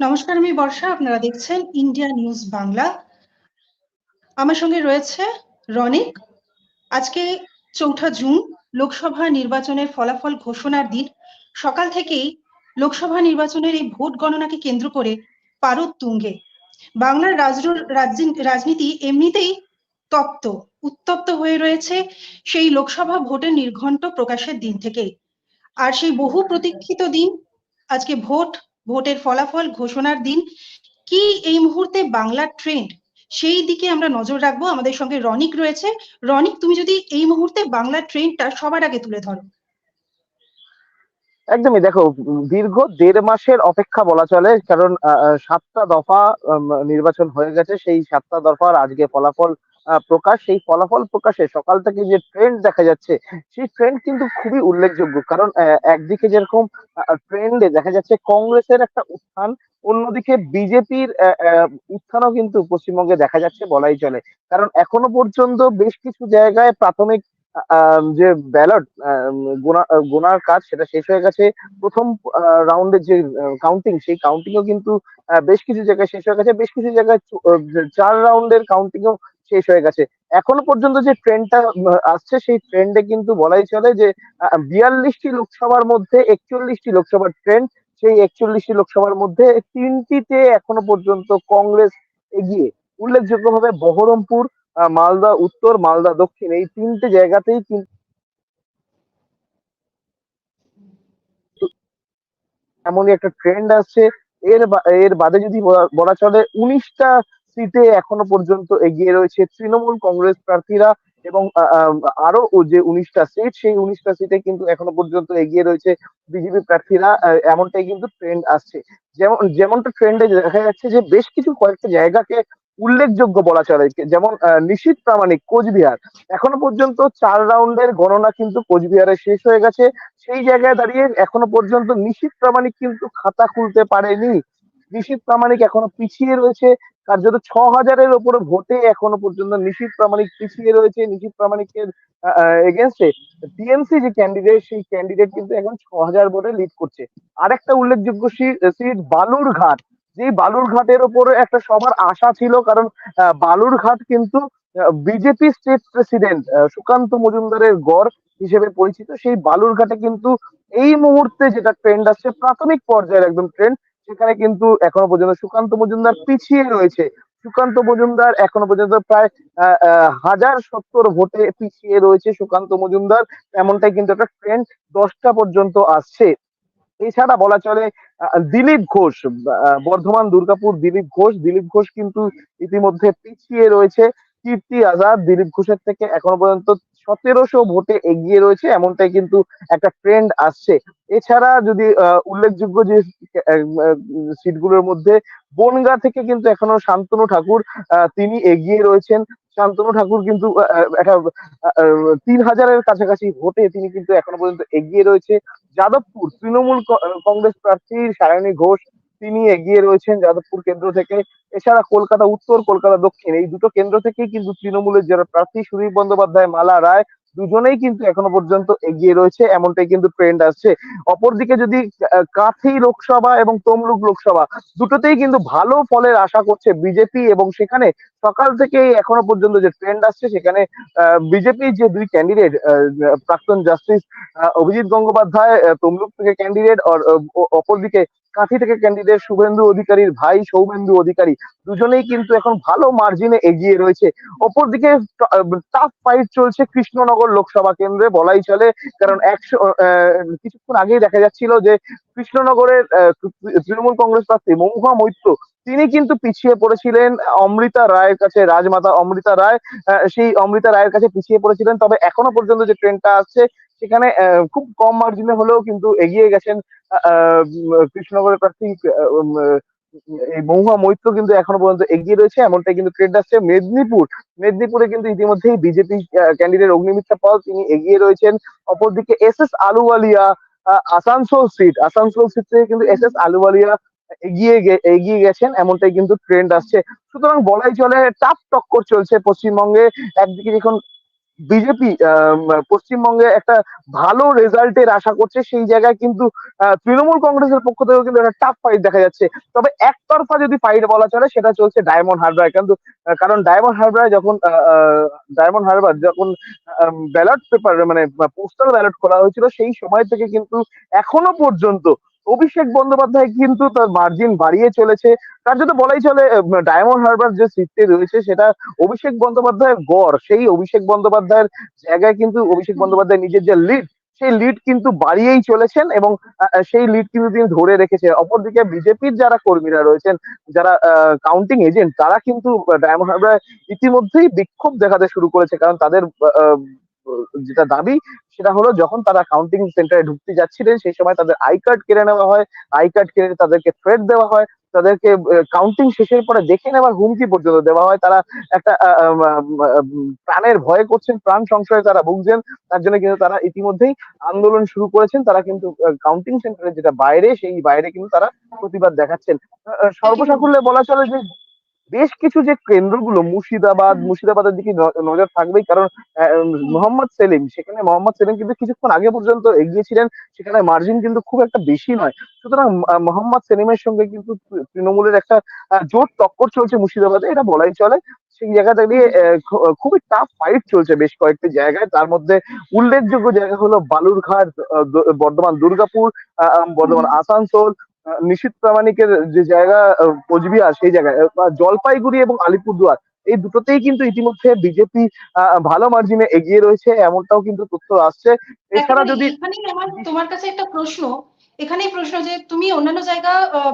নমস্কার, আমি বর্ষা, আপনারা দেখছেন ইন্ডিয়া নিউজ বাংলা। আমার সঙ্গে রয়েছে রনিক। আজকে চৌঠা জুন, লোকসভা নির্বাচনের ফলাফল ঘোষণার দিন। সকাল থেকেই লোকসভা নির্বাচনের এই ভোট গণনাকে কেন্দ্র করে পারদ তুঙ্গে। বাংলার রাজনীতি এমনিতেই তপ্ত, উত্তপ্ত হয়ে রয়েছে সেই লোকসভা ভোটের নির্ঘণ্ট প্রকাশের দিন থেকে। আর সেই বহু প্রতীক্ষিত দিন, আজকে ভোট ভোটের ফলাফল, ঘোষণার দিন, কি এই মুহূর্তে বাংলার ট্রেন্ড সেই দিকে আমরা নজর রাখব। আমাদের সঙ্গে রনিক রয়েছে। রনিক, তুমি যদি এই মুহূর্তে বাংলার ট্রেন্ডটা সবার আগে তুলে ধরো। একদমই। দেখো, দীর্ঘ দেড় মাসের অপেক্ষা বলা চলে, কারণ সাতটা দফা নির্বাচন হয়ে গেছে। সেই সাতটা দফার আজকে ফলাফল প্রকাশ, সেই ফলাফল প্রকাশে সকাল থেকে যে ট্রেন্ড দেখা যাচ্ছে, সেই ট্রেন্ড কিন্তু খুবই উল্লেখযোগ্য। কারণ একদিকে যেরকম ট্রেন্ডে দেখা যাচ্ছে কংগ্রেসের একটা উত্থান, অন্যদিকে বিজেপির উত্থানও কিন্তু পশ্চিমবঙ্গে দেখা যাচ্ছে বলাই চলে। কারণ এখনও পর্যন্ত বেশ কিছু জায়গায় প্রাথমিক যে ব্যালট গোনার কাজ সেটা শেষ হয়ে গেছে। প্রথম রাউন্ডের যে কাউন্টিং সেই কাউন্টিংও কিন্তু বেশ কিছু জায়গায় শেষ হয়ে গেছে। বেশ কিছু জায়গায় চার রাউন্ডের কাউন্টিংও শেষ হয়ে গেছে। এখনও পর্যন্ত যে ট্রেন্ডটা আসছে, সেই ট্রেন্ডে কিন্তু বলাই চলে যে বিয়াল্লিশটি লোকসভার মধ্যে একচল্লিশটি লোকসভার ট্রেন্ড সেই একচল্লিশটি লোকসভার মধ্যে তিনটিতে এখনও পর্যন্ত কংগ্রেস এগিয়ে। উল্লেখযোগ্যভাবে বহরমপুর মালদা উত্তর, মালদা দক্ষিণ, এই তিনটে জায়গাতেই কিন্তু এমনই একটা ট্রেন্ড আসছে। এর এর বাদে যদি বলা চলে, উনিশটা সিটে এখনও পর্যন্ত এগিয়ে রয়েছে তৃণমূল কংগ্রেস প্রার্থীরা এবং আরও যে উনিশটা সিট, সেই উনিশটা সিটে কিন্তু এখনও পর্যন্ত এগিয়ে রয়েছে বিজেপি প্রার্থীরা এমনটাই কিন্তু ট্রেন্ড আসছে। যেমন, যেমনটা ট্রেন্ডে দেখা যাচ্ছে যে বেশ কিছু কয়েকটা জায়গাকে উল্লেখযোগ্য বলা চলে যেমন নিশীত প্রামাণিক, কোচবিহার। এখনও পর্যন্ত চার রাউন্ডের গণনা কিন্তু কোচবিহারে শেষ হয়ে গেছে। সেই জায়গায় দাঁড়িয়ে এখনও পর্যন্ত নিশীত প্রামাণিক কিন্তু খাতা খুলতে পারেনি। নিশীত প্রামাণিক এখনও পিছিয়ে রয়েছে। কার্যত ছ হাজারের ওপরে ভোটে এখনও পর্যন্ত নিশীত প্রামাণিক পিছিয়ে রয়েছে, নিশীত প্রামাণিকের এগেনস্টে টিএমসি যে ক্যান্ডিডেট সেই ক্যান্ডিডেট কিন্তু এখন ছ হাজার ভোটে লিড করছে। আরেকটা উল্লেখযোগ্য সিট বালুরঘাট। যে বালুরঘাটের ওপরে একটা সবার আশা ছিল, কারণ বালুরঘাট কিন্তু বিজেপি স্টেট প্রেসিডেন্ট সুকান্ত মজুমদারের গড় হিসেবে পরিচিত। সেই বালুরঘাটে কিন্তু এই মুহূর্তে যেটা ট্রেন্ড আসছে, প্রাথমিক পর্যায়ের একদম ট্রেন্ড সেখানে কিন্তু এখনও পর্যন্ত সুকান্ত মজুমদার পিছিয়ে রয়েছে। সুকান্ত মজুমদার এখনও পর্যন্ত প্রায় হাজার সত্তর ভোটে পিছিয়ে রয়েছে সুকান্ত মজুমদার। এমনটাই কিন্তু একটা ট্রেন্ড দশটা পর্যন্ত আসছে। এছাড়া বলা চলে দিলীপ ঘোষ বর্ধমান দুর্গাপুর দিলীপ ঘোষ। দিলীপ ঘোষ কিন্তু ইতিমধ্যে পিছিয়ে রয়েছে। কীর্তি আজাদ, দিলীপ ঘোষের থেকে এখনও পর্যন্ত সতেরোশো ভোটে এগিয়ে রয়েছে, এমনটাই কিন্তু একটা ট্রেন্ড আসছে। এছাড়া যদি উল্লেখযোগ্য যে সিটগুলোর মধ্যে বনগা থেকে কিন্তু এখনও শান্তনু ঠাকুর তিনি এগিয়ে রয়েছেন। শান্তনু ঠাকুর কিন্তু একটা তিন হাজারের কাছাকাছি ভোটে তিনি কিন্তু এখনও পর্যন্ত এগিয়ে রয়েছে। যাদবপুর তৃণমূল কংগ্রেস প্রার্থী সায়নী ঘোষ তিনি এগিয়ে রয়েছেন যাদবপুর কেন্দ্র থেকে। এছাড়া কলকাতা উত্তর, কলকাতা দক্ষিণ, এই দুটো কেন্দ্র থেকেই কিন্তু তৃণমূলের যারা প্রার্থী সুদীপ বন্দ্যোপাধ্যায়, মালা রায় দুজনেই কিন্তু এখনও পর্যন্ত এগিয়ে রয়েছে, এমনটাই কিন্তু ট্রেন্ড আসছে। অপরদিকে যদি কাথি লোকসভা এবং তমলুক লোকসভা দুটোতেই কিন্তু ভালো ফলের আশা করছে বিজেপি এবং সেখানে সকাল থেকে এখনও পর্যন্ত যে ট্রেন্ড আসছে, সেখানে বিজেপির যে দুই ক্যান্ডিডেট প্রাক্তন জাস্টিস অভিজিৎ গঙ্গোপাধ্যায় তমলুক থেকে ক্যান্ডিডেট আর অপরদিকে কাঁথি থেকে ক্যান্ডিডেট শুভেন্দু অধিকারীর ভাই সৌমেন্দু অধিকারী। দুজনেই কিন্তু এখন ভালো মার্জিনে এগিয়ে রয়েছে। অপরদিকে টাফ ফাইট চলছে কৃষ্ণনগর লোকসভা কেন্দ্রে বলাই চলে। কারণ একশো কিছুক্ষণ আগেই দেখা যাচ্ছিল যে কৃষ্ণনগরের তৃণমূল কংগ্রেস প্রার্থী মহুয়া মৈত্র, তিনি কিন্তু পিছিয়ে পড়েছিলেন অমৃতা রায়ের কাছে, রাজমাতা অমৃতা রায় সেই অমৃতা রায়ের কাছে পিছিয়ে পড়েছিলেন। তবে এখনও পর্যন্ত যে ট্রেনটা আসছে, সেখানে খুব কম মার্জিনে হলেও কিন্তু এগিয়ে গেছেন কৃষ্ণনগরের প্রার্থী এই মহুয়া মৈত্র কিন্তু এখনও পর্যন্ত এগিয়ে রয়েছে, এমনটাই কিন্তু ট্রেন্ড আসছে। মেদিনীপুর, মেদিনীপুরে কিন্তু ইতিমধ্যেই বিজেপি ক্যান্ডিডেট অগ্নিমিত্রা পাল, তিনি এগিয়ে রয়েছেন। অপরদিকে S S Ahluwalia Asansol seat Asansol seat থেকে কিন্তু এস এস আলুওয়ালিয়া এগিয়ে এগিয়ে গেছেন, এমনটাই কিন্তু ট্রেন্ড আসছে। সুতরাং বলাই চলে, টাফ টক্কর চলছে পশ্চিমবঙ্গে। একদিকে যখন বিজেপি পশ্চিমবঙ্গে একটা ভালো রেজাল্টের আশা করছে, সেই জায়গায় কিন্তু তৃণমূল কংগ্রেসের পক্ষ থেকেও কিন্তু একটা টাফ ফাইট দেখা যাচ্ছে। তবে একতরফা যদি ফাইট বলা চলে, সেটা চলছে ডায়মন্ড হারবার কিন্তু কারণ ডায়মন্ড হারবার যখন ডায়মন্ড হারবার যখন ব্যালট পেপার মানে পোস্টাল ব্যালট করা হয়েছিল, সেই সময় থেকে কিন্তু এখনও পর্যন্ত অভিষেক বন্দ্যোপাধ্যায় কিন্তু তার মার্জিন বাড়িয়ে চলেছে। তার জন্য বলাই চলে ডায়মন্ড হারবার যে সিটটি রয়েছে, সেটা অভিষেক বন্দ্যোপাধ্যায়ের গড়। সেই অভিষেক বন্দ্যোপাধ্যায়ের জায়গায় কিন্তু অভিষেক বন্দ্যোপাধ্যায় নিজের যে লিড সেই লিড কিন্তু বাড়িয়েই চলেছেন এবং সেই লিড কিন্তু তিনি ধরে রেখেছে। অপরদিকে বিজেপির যারা কর্মীরা রয়েছেন, যারা কাউন্টিং এজেন্ট তারা কিন্তু ডায়মন্ড হারবার ইতিমধ্যেই বিক্ষোভ দেখাতে শুরু করেছে। কারণ তাদের যেটা দাবি, সেটা হলো যখন তারা কাউন্টিং সেন্টারে ঢুকতে যাচ্ছিলেন, সেই সময় তাদের আই কার্ড কেড়ে নেওয়া হয়। আই কার্ড কেড়ে তাদেরকে থ্রেট দেওয়া হয়। তাদেরকে কাউন্টিং শেষের পরে দেখে নেওয়ার হুমকি পর্যন্ত দেওয়া হয়। তারা একটা প্রাণের ভয়ে করছেন, প্রাণ সংশয়ে তারা ভুগছেন। তার জন্য কিন্তু তারা ইতিমধ্যেই আন্দোলন শুরু করেছেন। তারা কিন্তু কাউন্টিং সেন্টারে যেটা বাইরে, সেই বাইরে কিন্তু তারা প্রতিবাদ দেখাচ্ছেন। সর্বসাকুল্যে বলা চলে যে বেশ কিছু যে কেন্দ্রগুলো মুর্শিদাবাদ মুর্শিদাবাদের দিকে নজর থাকবেই। কারণ মোহাম্মদ সেলিম সেখানে মোহাম্মদ সেলিম কিন্তু কিছুক্ষণ আগে পর্যন্ত এগিয়েছিলেন। সেখানে মার্জিন কিন্তু খুব একটা বেশি নয়। সুতরাং মোহাম্মদ সেলিমের সঙ্গে কিন্তু তৃণমূলের একটা জোর টক্কর চলছে মুর্শিদাবাদে এটা বলাই চলে। সেই জায়গা দাঁড়িয়ে খুবই টাফ ফাইট চলছে বেশ কয়েকটি জায়গায়। তার মধ্যে উল্লেখযোগ্য জায়গা হলো বালুরঘাট বর্ধমান দুর্গাপুর বর্ধমান আসানসোল নিশীথ প্রামাণিকের যে জায়গা কোচবিহার সেই জায়গায় জলপাইগুড়ি এবং আলিপুরদুয়ার এই দুটোতেই কিন্তু ইতিমধ্যে বিজেপি ভালো মার্জিনে এগিয়ে রয়েছে এমনটাও কিন্তু তথ্য আসছে। এছাড়া যদি তোমার কাছে একটা প্রশ্ন এখানেই প্রশ্ন যে তুমি অন্যান্য জায়গা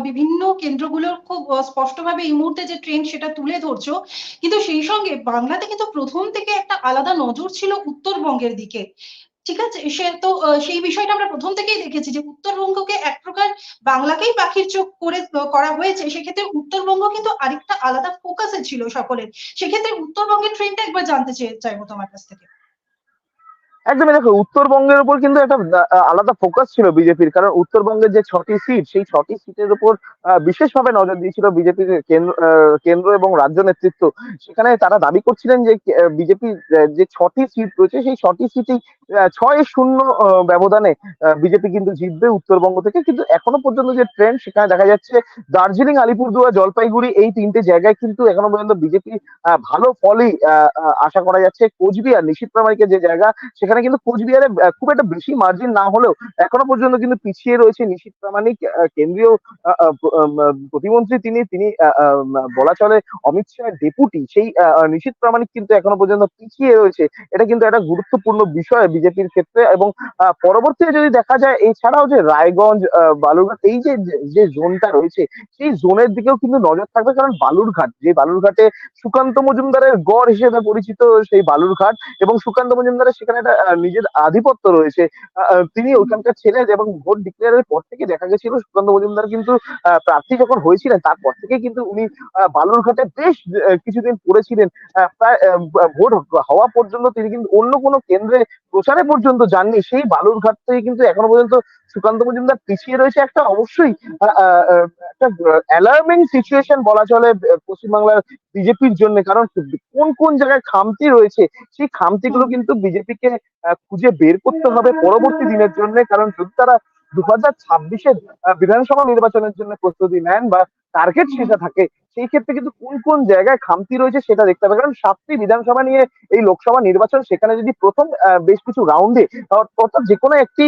বিভিন্ন কেন্দ্রগুলোর খুব স্পষ্টভাবে এই মুহূর্তে যে ট্রেন্ড সেটা তুলে ধরছো কিন্তু সেই সঙ্গে বাংলাতে কিন্তু প্রথম থেকে একটা আলাদা নজর ছিল উত্তরবঙ্গের দিকে। ঠিক আছে? সে তো সেই বিষয়টা আমরা প্রথম থেকেই দেখেছি যে উত্তরবঙ্গকে এক প্রকার বাংলাকেই পাখির চোখ করে করা হয়েছে। সেক্ষেত্রে উত্তরবঙ্গ কিন্তু আরেকটা আলাদা ফোকাসে ছিল সকলের। সেক্ষেত্রে উত্তরবঙ্গের ট্রেনটা একবার জানতে চাইব তোমার কাছ থেকে। একদমই দেখো উত্তরবঙ্গের উপর কিন্তু একটা আলাদা ফোকাস ছিল বিজেপির। কারণ উত্তরবঙ্গের যে ছটি সিট সেই ছটি সিটের উপর বিশেষভাবে নজর দিয়েছিল বিজেপির কেন্দ্র কেন্দ্র এবং রাজ্য নেতৃত্ব। সেখানে তারা দাবি করছিলেন যে বিজেপির যে ছটি সিট রয়েছে সেই ছটি আহ, ছয় শূন্য ব্যবধানে বিজেপি কিন্তু জিতবে উত্তরবঙ্গ থেকে। কিন্তু এখনও পর্যন্ত যে ট্রেন্ড সেখানে দেখা যাচ্ছে দার্জিলিং আলিপুরদুয়ার জলপাইগুড়ি এই তিনটে জায়গায় কিন্তু এখনও পর্যন্ত বিজেপি ভালো ফলই আশা করা যাচ্ছে। কোচবিহার নিশীথ প্রামাণিকের যে জায়গা সেখানে কিন্তু কোচবিহারে খুব একটা বেশি মার্জিন না হলেও এখনও পর্যন্ত কিন্তু পিছিয়ে রয়েছে নিশীথ প্রামাণিক কেন্দ্রীয় প্রতিমন্ত্রী তিনি তিনি বলা চলে অমিত শাহের ডেপুটি সেই আহ, প্রামাণিক কিন্তু এখনও পর্যন্ত পিছিয়ে রয়েছে। এটা কিন্তু একটা গুরুত্বপূর্ণ বিষয় বিজেপির ক্ষেত্রে এবং পরবর্তীতে যদি দেখা যায় এছাড়াও যে রায়গঞ্জ বালুরঘাট এই যে যে জোনটা রয়েছে সেই জোনের দিকেও কিন্তু নজর থাকবে কারণ বালুরঘাট যে বালুরঘাটে সুকান্ত মজুমদারের গড় হিসেবে পরিচিত সেই বালুরঘাট এবং সুকান্ত মজুমদারের সেখানে একটা নিজের আধিপত্য রয়েছে। তিনি ওখানকার ছেলে এবং ভোট ডিক্লেয়ারের পর থেকে দেখা গেছিল সুকান্ত মজুমদার কিন্তু প্রার্থী যখন হয়েছিলেন, তারপর থেকে কিন্তু উনি বালুরঘাটে বেশ কিছুদিন পড়েছিলেন। প্রায় ভোট হওয়া পর্যন্ত তিনি কিন্তু অন্য কোনো কেন্দ্রে প্রচারে পর্যন্ত যাননি। সেই বালুরঘাট থেকে কিন্তু এখনও পর্যন্ত সুকান্ত মজুমদার পিছিয়ে রয়েছে একটা অবশ্যই একটা অ্যালার্মিং সিচুয়েশন বলা চলে পশ্চিমবাংলার বিজেপির জন্য। কারণ কোন কোন জায়গায় খামতি রয়েছে, সেই খামতিগুলো কিন্তু বিজেপিকে খুঁজে বের করতে হবে পরবর্তী দিনের জন্য। কারণ যদি তারা দু হাজার ছাব্বিশের বিধানসভা নির্বাচনের জন্য প্রস্তুতি নেন বা টার্গেট সেটা থাকে, সেই ক্ষেত্রে কিন্তু কোন কোন জায়গায় খামতি রয়েছে সেটা দেখতে হবে। কারণ সাতটি বিধানসভা নিয়ে এই লোকসভা নির্বাচন, সেখানে যদি প্রথম বেশ কিছু রাউন্ডে অর্থাৎ যে কোনো একটি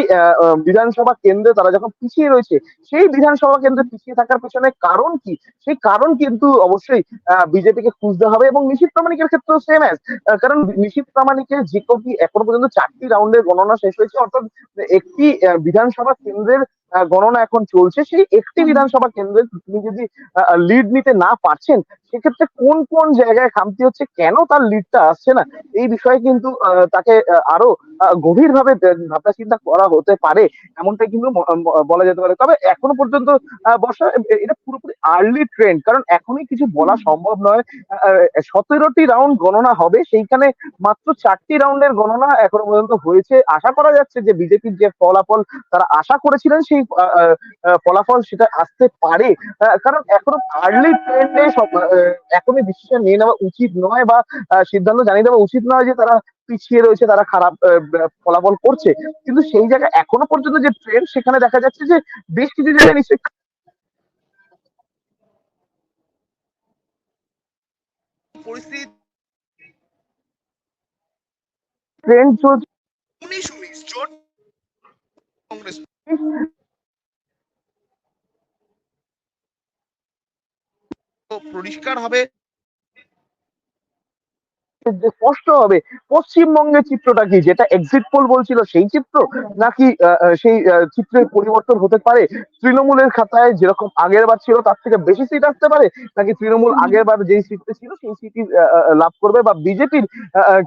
বিধানসভা কেন্দ্রে তারা যখন পিছিয়ে রয়েছে, সেই বিধানসভা কেন্দ্রে পিছিয়ে থাকার পেছনে কারণ কি? সেই কারণ কিন্তু অবশ্যই বিজেপিকে খুঁজতে হবে এবং নিশীথ প্রামাণিকের ক্ষেত্রেও সেম অ্যাজ কারণ নিশীথ প্রামাণিকের যে কটি এখনও পর্যন্ত চারটি রাউন্ডের গণনা শেষ হয়েছে, অর্থাৎ একটি বিধানসভা কেন্দ্রের গণনা এখন চলছে। সেই একটি বিধানসভা কেন্দ্রে তিনি যদি লিড নিতে না পারছেন সেক্ষেত্রে কোন কোন জায়গায় খামতি হচ্ছে কেন তার লিডটা আসছে না এই বিষয়ে কিন্তু তাকে আরও গভীর ভাবে ভাবনা চিন্তা করা হতে পারে এমনটাই কিন্তু বলা যেতে পারে। তবে এখনও পর্যন্ত বর্ষা এটা পুরোপুরি আর্লি ট্রেন্ড কারণ এখনই কিছু বলা সম্ভব নয়। সতেরোটি রাউন্ড গণনা হবে সেইখানে মাত্র চারটি রাউন্ডের গণনা এখনও পর্যন্ত হয়েছে। আশা করা যাচ্ছে যে বিজেপির যে ফলাফল তারা আশা করেছিলেন সেই ফলাফল সেটা আসতে পারে। কারণ এখনও আর্লি ট্রেন্ডে এখনই ডিসিশন নিয়ে নেওয়া উচিত নয় বা সিদ্ধান্ত জানিয়ে দেওয়া উচিত নয় যে তারা পিছিয়ে রয়েছে তারা খারাপ ফলাফল করছে। কিন্তু সেই জায়গায় এখনও পর্যন্ত যে ট্রেন্ড সেখানে দেখা যাচ্ছে যে বেশ কিছু জায়গায় নিশ্চয়ই পরিস্থিতি ট্রেন্ড চলছে। উনিশ উনিশ জোট কংগ্রেস। পরিষ্কার হবে। স্পষ্ট হবে পশ্চিমবঙ্গের চিত্রটা কি? যেটা এক্সিট পোল বলছিল সেই চিত্র? নাকি সেই চিত্রের পরিবর্তন হতে পারে? তৃণমূলের খাতায় যেরকম আগের বার ছিল, তার থেকে বেশি সিট আসতে পারে? নাকি তৃণমূল আগের বার যেই সিটটা ছিল, সেই সিটই লাভ করবে? বা বিজেপির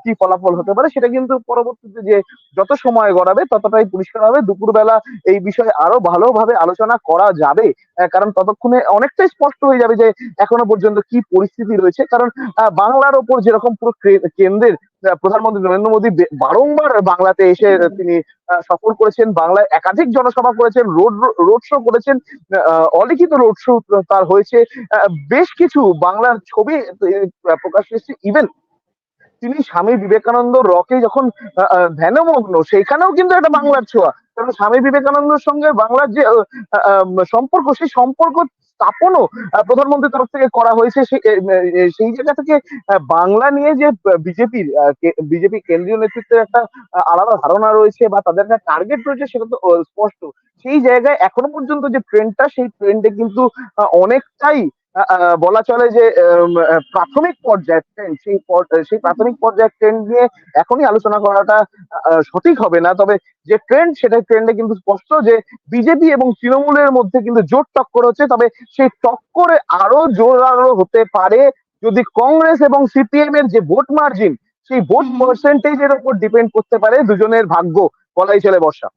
কি ফলাফল হতে পারে? সেটা কিন্তু পরবর্তীতে যে যত সময় গড়াবে, ততটাই পরিষ্কার হবে। দুপুরবেলা এই বিষয়ে আরও ভালোভাবে আলোচনা করা যাবে কারণ ততক্ষণে অনেকটাই স্পষ্ট হয়ে যাবে যে এখনও পর্যন্ত কি পরিস্থিতি রয়েছে। কারণ বাংলার ওপর যেরকম কেন্দ্রের প্রধানমন্ত্রী নরেন্দ্র মোদী বারংবার বাংলাতে এসে তিনি সফর করেছেন বাংলায় একাধিক জনসভা করেছেন রোড রোড শো করেছেন অলিখিত রোড শো তার হয়েছে বেশ কিছু বাংলার ছবি প্রকাশ পেয়েছে ইভেন তিনি স্বামী বিবেকানন্দ রকে যখন ধ্যানমগ্ন সেখানেও কিন্তু একটা বাংলার ছোঁয়া। কারণ স্বামী বিবেকানন্দের সঙ্গে বাংলার যে সম্পর্ক সেই সম্পর্ক স্থাপনও প্রধানমন্ত্রীর তরফ থেকে করা হয়েছে সেই জায়গা থেকে বাংলা নিয়ে যে বিজেপির বিজেপি কেন্দ্রীয় নেতৃত্বের একটা আলাদা ধারণা রয়েছে বা তাদের একটা টার্গেট রয়েছে সেটা তো স্পষ্ট। সেই জায়গায় এখনও পর্যন্ত যে ট্রেন্ডটা সেই ট্রেন্ডে কিন্তু অনেকটাই বলা চলে যে প্রাথমিক পর্যায়ের ট্রেন্ড সেই সেই প্রাথমিক পর্যায়ের ট্রেন্ড নিয়ে এখনই আলোচনা করাটা সঠিক হবে না। তবে যে ট্রেন্ড সেটা ট্রেন্ডে কিন্তু স্পষ্ট যে বিজেপি এবং তৃণমূলের মধ্যে কিন্তু জোর টক্কর হচ্ছে। তবে সেই টক্করে আরও জোরালো হতে পারে যদি কংগ্রেস এবং সিপিএম এর যে ভোট মার্জিন সেই ভোট। পার্সেন্টেজের উপর ডিপেন্ড করতে পারে দুজনের ভাগ্য বলাই চলে বর্ষা।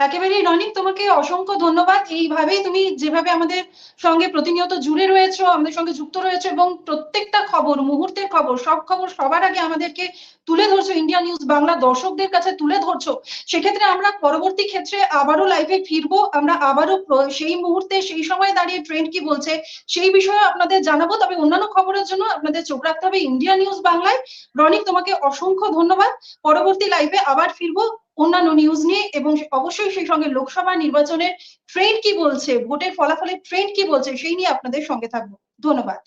একেবারেই রনিক, তোমাকে অসংখ্য ধন্যবাদ। এইভাবেই তুমি যেভাবে আমাদের সঙ্গে প্রতিনিয়ত জুড়ে রয়েছো, আমাদের সঙ্গে যুক্ত রয়েছো এবং প্রত্যেকটা খবর, মুহূর্তের খবর, সব খবর সবার আগে আমাদেরকে তুলে ধরছো ইন্ডিয়া নিউজ বাংলা দর্শকদের কাছে তুলে ধরছো। সেক্ষেত্রে আমরা পরবর্তী ক্ষেত্রে আবারও লাইভে ফিরবো, আমরা আবারও সেই মুহূর্তে, সেই সময় দাঁড়িয়ে ট্রেন্ড কি বলছে, সেই বিষয়ে আপনাদের জানাব। তবে অন্যান্য খবরের জন্য আপনাদের চোখ রাখতে হবে ইন্ডিয়া নিউজ বাংলায়। রনিক, তোমাকে অসংখ্য ধন্যবাদ। পরবর্তী লাইভে আবার ফিরবো। অন্যান্য নিউজ নিয়ে এবং অবশ্যই সেই সঙ্গে লোকসভা নির্বাচনের ট্রেন্ড কি বলছে, ভোটের ফলাফলের ট্রেন্ড কি বলছে, সেই নিয়ে আপনাদের সঙ্গে থাকব। ধন্যবাদ।